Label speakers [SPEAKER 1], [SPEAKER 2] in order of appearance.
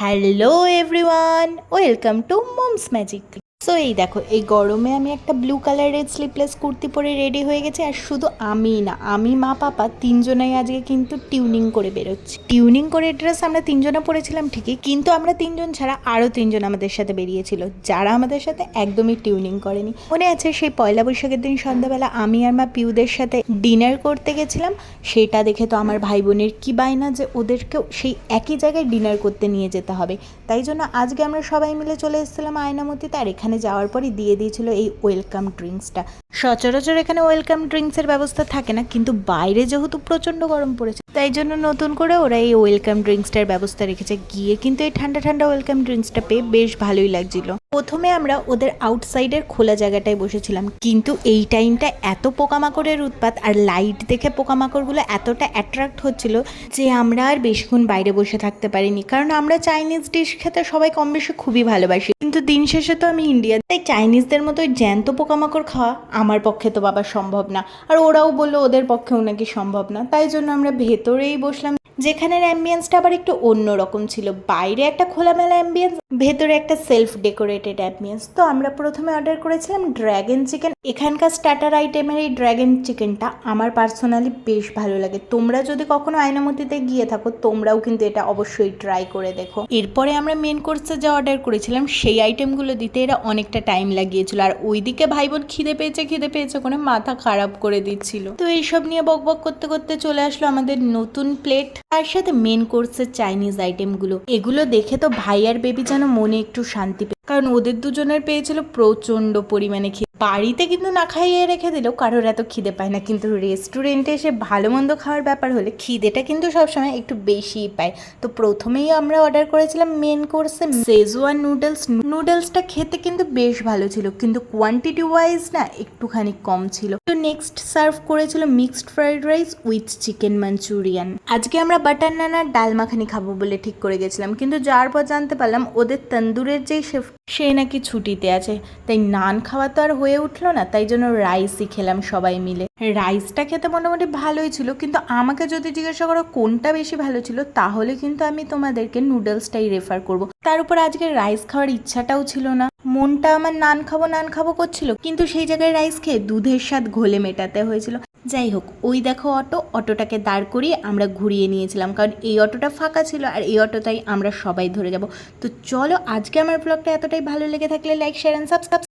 [SPEAKER 1] hello everyone welcome to moms magic So এই দেখো, এই গরমে আমি একটা ব্লু কালারের স্লিপলেস কুর্তি পরে রেডি হয়ে গেছি আর শুধু আমি না, আমি মা পাপা তিনজনাই আজকে কিন্তু টিউনিং করে বেরোচ্ছি। টিউনিং করে ড্রেস আমরা তিনজনা পরেছিলাম ঠিকই, কিন্তু আমরা তিনজন ছাড়া আরও তিনজন আমাদের সাথে বেরিয়েছিল, যারা আমাদের সাথে একদমই টিউনিং করেনি। মনে আছে সেই পয়লা বৈশাখের দিন সন্ধ্যাবেলা আমি আর মা পিউদের সাথে ডিনার করতে গেছিলাম, সেটা দেখে তো আমার ভাই বোনের কি বায়না যে ওদেরকেও সেই একই জায়গায় ডিনার করতে নিয়ে যেতে হবে। তাই জন্য আজকে আমরা সবাই মিলে চলে এসেছিলাম আয়নামতিতে আর এখানে যাওয়ার পরই দিয়ে দিয়েছিল এই ওয়েলকাম ড্রিঙ্কসটা। সচরাচর এখানে ওয়েলকাম ড্রিঙ্কসের ব্যবস্থা থাকে না, কিন্তু বাইরে যেহেতু প্রচণ্ড গরম পড়েছে, তাই জন্য নতুন করে ওরা এই ওয়েলকাম ড্রিঙ্কসটার ব্যবস্থা রেখেছে। গিয়ে কিন্তু এই ঠান্ডা ঠান্ডা ওয়েলকাম ড্রিঙ্কসটা পেয়ে বেশ ভালোই লাগছিল। প্রথমে আমরা ওদের আউটসাইডের খোলা জায়গাটায় বসেছিলাম, কিন্তু এই টাইমটা এত পোকামাকড়ের উৎপাত আর লাইট দেখে পোকামাকড়গুলো এতটা অ্যাট্রাক্ট হচ্ছিল যে আমরা আর বেশিক্ষণ বাইরে বসে থাকতে পারিনি, কারণ আমরা চাইনিজ ডিশ খেতে সবাই কম বেশি খুবই ভালোবাসি। কিন্তু দিন শেষে তো আমি ইন্ডিয়া তাই চাইনিজদের মতো জ্যান্ত পোকামাকড় খাওয়া আমার পক্ষে তো বাবা সম্ভব না। আর ওরাও বলল, ওদের পক্ষেও নাকি সম্ভব না। তাই জন্য আমরা ভেতরেই বসলাম। যেখানের অ্যাম্বিয়েন্সটা আবার একটু অন্যরকম ছিল। বাইরে একটা খোলামেলা অ্যাম্বিয়েন্স ভেতরে একটা সেলফ ডেকোরেটেড অ্যাম্বিয়েন্স তো আমরা প্রথমে অর্ডার করেছিলাম ড্র্যাগন চিকেন এখানকার স্টার্টার আইটেমের এই ড্র্যাগন চিকেনটা আমার পার্সোনালি বেশ ভালো লাগে। তোমরা যদি কখনো আয়নামতিতে গিয়ে থাকো, তোমরাও কিন্তু এটা অবশ্যই ট্রাই করে দেখো। এরপরে আমরা মেন কোর্সে যা অর্ডার করেছিলাম, সেই আইটেমগুলো দিতে এরা অনেকটা টাইম লাগিয়েছিল। আর ওইদিকে ভাই বোন খিদে পেয়েছে খিদে পেয়েছে করে মাথা খারাপ করে দিচ্ছিল। তো এইসব নিয়ে বক বক করতে করতে চলে আসলো আমাদের নতুন প্লেট তার সাথে মেন কোর্সের চাইনিজ আইটেমগুলো এগুলো দেখে তো ভাই আর বেবি যেন মনে একটু শান্তি পেয়ে কারণ ওদের দুজনের পেয়েছিল প্রচণ্ড পরিমাণে খিদে। বাড়িতে কিন্তু না খাইয়ে রেখে দিলেও কারোর এত খিদে পায় না। কিন্তু রেস্টুরেন্টে এসে ভালো মন্দ খাওয়ার ব্যাপার হলে খিদেটা কিন্তু সবসময় একটু বেশিই পায়। তো প্রথমেই আমরা অর্ডার করেছিলাম মেন কোর্সে সেজওয়ান নুডলস নুডলসটা খেতে কিন্তু বেশ ভালো ছিল, কিন্তু কোয়ান্টিটি ওয়াইজ না একটুখানি কম ছিল। নেক্সট সার্ভ করেছিল mixed fried rice with chicken Manchurian আজকে আমরা বাটার নানার ডাল মাখানি খাব বলে ঠিক করে গেছিলাম, কিন্তু যার পর জানতে পারলাম ওদের তন্দুরের যেই শেফ সে নাকি ছুটিতে আছে। তাই নান খাওয়া তো আর হয়ে উঠল না, তাই জন্য রাইসই খেলাম সবাই মিলে। রাইসটা খেতে মোটামুটি ভালোই ছিল, কিন্তু আমাকে যদি জিজ্ঞাসা করো কোনটা বেশি ভালো ছিল, তাহলে কিন্তু আমি তোমাদেরকে নুডলসটাই রেফার করব। তার উপর আজকে রাইস খাওয়ার ইচ্ছাটাও ছিল না। মনটা আমার নান খাব নান খাব করছিল, কিন্তু সেই জায়গায় রাইস খেয়ে দুধের স্বাদ ঘোলে মেটাতে হয়েছিল। যাই হোক, ওই দেখো অটো, অটোটাকে দাঁড় করিয়ে আমরা ঘুরিয়ে নিয়েছিলাম, কারণ এই অটোটা ফাঁকা ছিল আর এই অটোটাই আমরা সবাই ধরে যাব। তো চলো আজকে আমার ব্লগটা এতটাই ভালো লেগে থাকলে লাইক শেয়ার অ্যান্ড সাবস্ক্রাইব